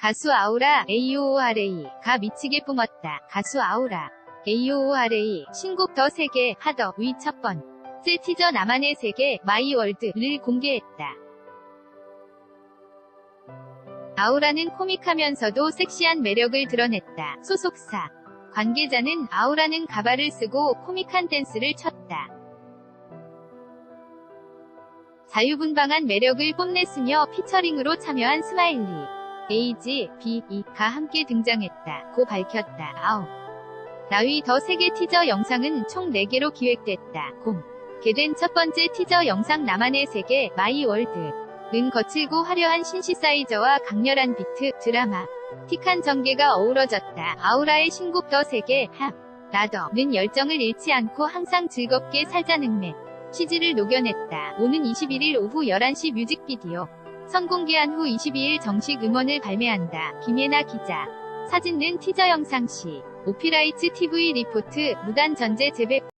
가수 아우라 AORA가 미치게 뿜었다. 가수 아우라 AORA 신곡 더 세계 하더 위 첫 번째 티저 나만의 세계 마이 월드를 공개했다. 아우라는 코믹하면서도 섹시한 매력을 드러냈다. 소속사 관계자는 아우라는 가발을 쓰고 코믹한 댄스를 췄다. 자유분방한 매력을 뽐냈으며 피처링으로 참여한 스마일리, 에이지, B.E.가 함께 등장했다. 고 밝혔다. 아우. 나위 더 세계 티저 영상은 총 4개로 기획됐다. 공 개된 첫 번째 티저 영상 나만의 세계 마이 월드. 는 거칠고 화려한 신시사이저와 강렬한 비트, 드라마, 틱한 전개가 어우러졌다. 아우라의 신곡 더 세계, 합, 라더는 열정을 잃지 않고 항상 즐겁게 살자는 맵. 시즈를 녹여냈다. 오는 21일 오후 11시 뮤직비디오. 선공개한 후 22일 정식 음원을 발매한다. 김예나 기자. 사진는 티저 영상 시. 오피라이츠 TV 리포트 무단 전제 재배